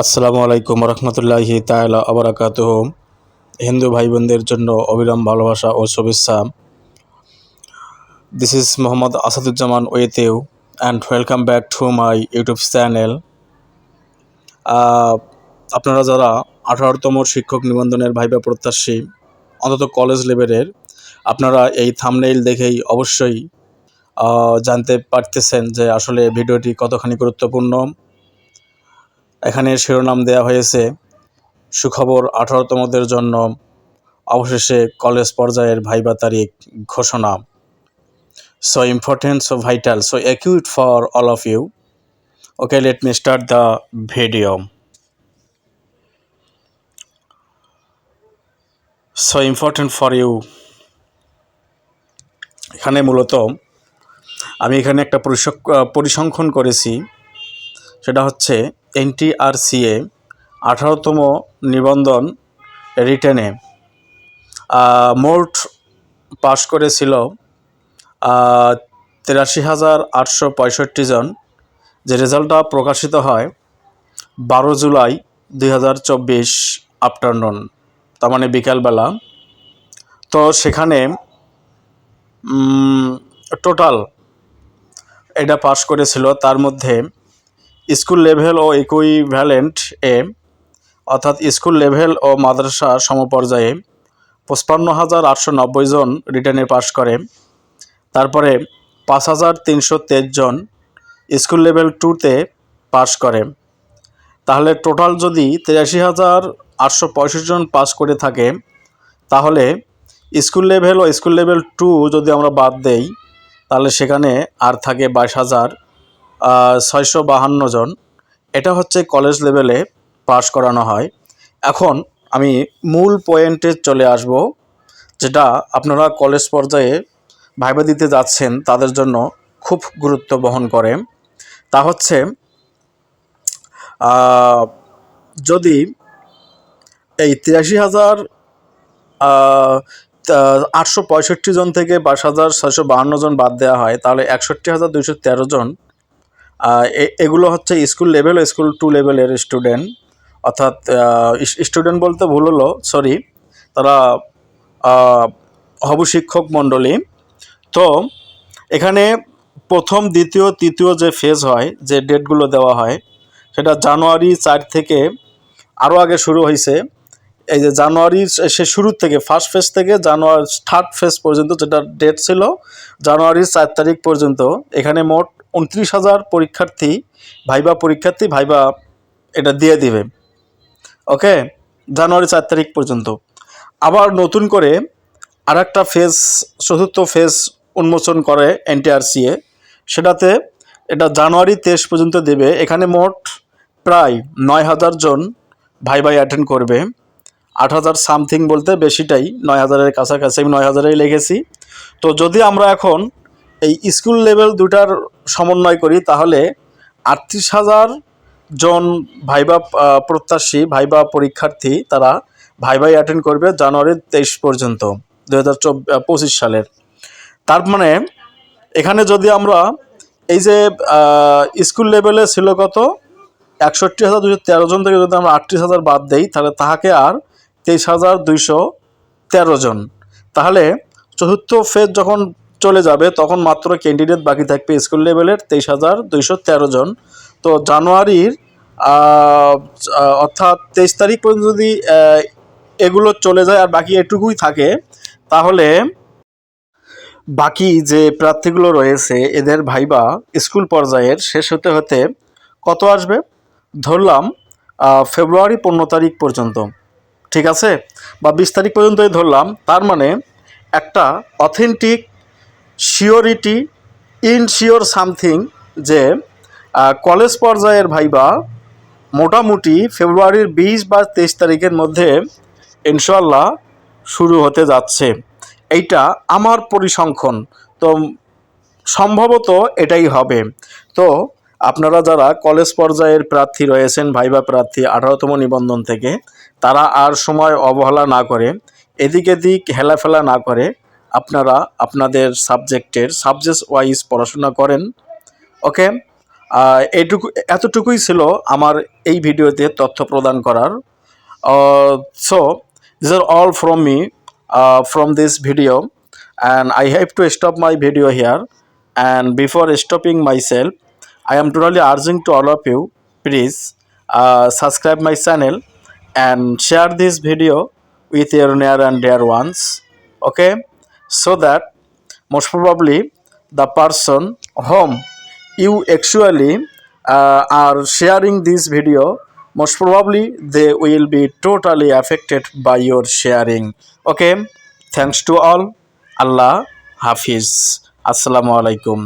আসসালামু আলাইকুম রহমতুল্লাহি তাআলা আবরাকাতুহ। হিন্দু ভাই বোনদের জন্য অবিরাম ভালোবাসা ও শুভেচ্ছা। This is Mohammad Asaduzzaman ওয়েতেউ and welcome back to my YouTube channel আপনারা যারা আঠারোতম শিক্ষক নিবন্ধনের ভাইবা প্রত্যাশী, অন্তত কলেজ লেভেলের আপনারা এই থামনেইল দেখেই অবশ্যই জানতে পারতেছেন যে আসলে ভিডিওটি কতখানি গুরুত্বপূর্ণ। এখানে শিরোনাম দেওয়া হয়েছে, সুখবর আঠারোতমদের জন্য অবশেষে কলেজ পর্যায়ের ভাইবা তারিখ ঘোষণা। So important so vital so acute for all of you okay let me start the video so important for you এখানে মূলত আমি এখানে একটা পরিসংখ্যান করেছি। সেটা হচ্ছে এনটিআরসিএ, আঠারোতম নিবন্ধন রিটেনে। মোট পাশ করেছিল তিরাশি হাজার আটশো পঁয়ষট্টি জন, যে রেজাল্টটা প্রকাশিত হয় বারো জুলাই দুই হাজার চব্বিশ আফটারনুন, তার মানে বিকালবেলা। তো সেখানে টোটাল এটা পাশ করেছিল, তার মধ্যে স্কুল লেভেল ও ইকুইভ্যালেন্ট এ অর্থাৎ স্কুল লেভেল ও মাদ্রাসা সমপর্যায়ে পঁচপান্ন হাজার আটশো নব্বই জন রিটার্নে পাশ করে। তারপরে পাঁচ হাজার তিনশো তেইশ জন স্কুল লেভেল টুতে পাশ করে। তাহলে টোটাল যদি তিরাশি হাজার আটশো পঁয়ষট্টি জন পাস করে থাকে, তাহলে স্কুল লেভেল ও স্কুল লেভেল টু যদি আমরা বাদ দেই, তাহলে সেখানে আর থাকে বাইশ হাজার ছয়শো বাহান্ন জন। এটা হচ্ছে কলেজ লেভেলে পাশ করানো হয়। এখন আমি মূল পয়েন্টে চলে আসব, যেটা আপনারা কলেজ পর্যায়ে ভাইবা দিতে যাচ্ছেন, তাদের জন্য খুব গুরুত্ব বহন করে। তা হচ্ছে যদি এই তিরাশি হাজার আটশো পঁয়ষট্টি জন থেকে বাইশ হাজার ছয়শো বাহান্ন জন বাদ দেওয়া হয়, তাহলে একষট্টি হাজার দুইশো তেরো জন এগুলো হচ্ছে স্কুল লেভেল স্কুল টু লেভেলের স্টুডেন্ট। অর্থাৎ স্টুডেন্ট বলতে ভুল হলো, সরি। তারা হবু শিক্ষক মণ্ডলী। তো, এখানে প্রথম, দ্বিতীয়, তৃতীয় যে ফেজ হয়, যে ডেটগুলো দেওয়া হয়, সেটা জানুয়ারি চার থেকে আরও আগে শুরু হয়েছে। এই যে জানুয়ারির সে শুরুর থেকে ফার্স্ট ফেজ থেকে জানুয়ারি থার্ড ফেজ পর্যন্ত যেটা ডেট ছিল, জানুয়ারির চার তারিখ পর্যন্ত, এখানে মোট উনত্রিশ হাজার পরীক্ষার্থী, ভাইবা পরীক্ষার্থী, ভাইবা এটা দিয়ে দিবে। ওকে? জানুয়ারি চার তারিখ পর্যন্ত। আবার নতুন করে আর একটা ফেজ, চতুর্থ ফেজ উন্মোচন করে এনটিআরসিএ সেটাতে এটা জানুয়ারি তেইশ পর্যন্ত দেবে। এখানে মোট প্রায় নয় হাজার জন ভাই ভাই অ্যাটেন্ড করবে। আট হাজার সামথিং বলতে বেশিটাই, নয় হাজারের কাছাকাছি, আমি নয় হাজারেই লেগেছি তো যদি আমরা এখন এই স্কুল লেভেল দুটার সমন্বয় করি, তাহলে আটত্রিশ হাজার জন ভাইবা প্রত্যাশী, ভাইবা পরীক্ষার্থী, তারা ভাইবাই অ্যাটেন্ড করবে জানুয়ারি তেইশ পর্যন্ত দু হাজার পঁচিশ সালের। তার মানে এখানে যদি আমরা এই যে স্কুল লেভেলে ছিল কত? একষট্টি হাজার দুশো তেরো জন থেকে যদি আমরা আটত্রিশ হাজার বাদ দেই, তাহলে তাহাকে আর তেইশ হাজার দুইশো তেরো জন। তাহলে চতুর্থ ফেজ যখন চলে যাবে, তখন মাত্র ক্যান্ডিডেট বাকি থাকবে স্কুল লেভেলের তেইশ হাজার দুইশো তেরো জন। তো জানুয়ারির অর্থাৎ তেইশ তারিখ পর্যন্ত যদি এগুলো চলে যায় আর বাকি এটুকুই থাকে, তাহলে বাকি যে প্রার্থীগুলো রয়েছে, এদের ভাইবা স্কুল পর্যায়ের শেষ হতে হতে কত আসবে? ধরলাম ফেব্রুয়ারি পনেরো তারিখ পর্যন্ত। ঠিক আছে? বা বিশ তারিখ পর্যন্তই ধরলাম, তার মানে একটা অথেন্টিক শিওরিটি ইনশিওর সামথিং যে কলেজ পর্যায়ের ভাইবা মোটামুটি ফেব্রুয়ারির বিশ বা তেইশ তারিখের মধ্যে ইনশাল্লাহ শুরু হতে যাচ্ছে। এইটা আমার পরিসংখ্যান। তো সম্ভবত এটাই হবে। তো আপনারা যারা কলেজ পর্যায়ের প্রার্থী রয়েছেন, ভাইবা প্রার্থী, আঠারোতম নিবন্ধন থেকে, তারা আর সময় অবহেলা না করে, এদিক এদিক হেলাফেলা না করে আপনারা আপনাদের সাবজেক্টের সাবজেক্ট ওয়াইজ পড়াশোনা করেন ওকে এইটুকু, এতটুকুই ছিল আমার এই ভিডিওতে তথ্য প্রদান করার। So this are all from me from this video and I have to stop my video here and before stopping myself I am totally urging to all of you please subscribe my channel and share this video with your near and dear ones okay so that most probably the person whom you actually uh, are sharing this video most probably they will be totally affected by your sharing okay thanks to all allah hafiz assalamu আলাইকুম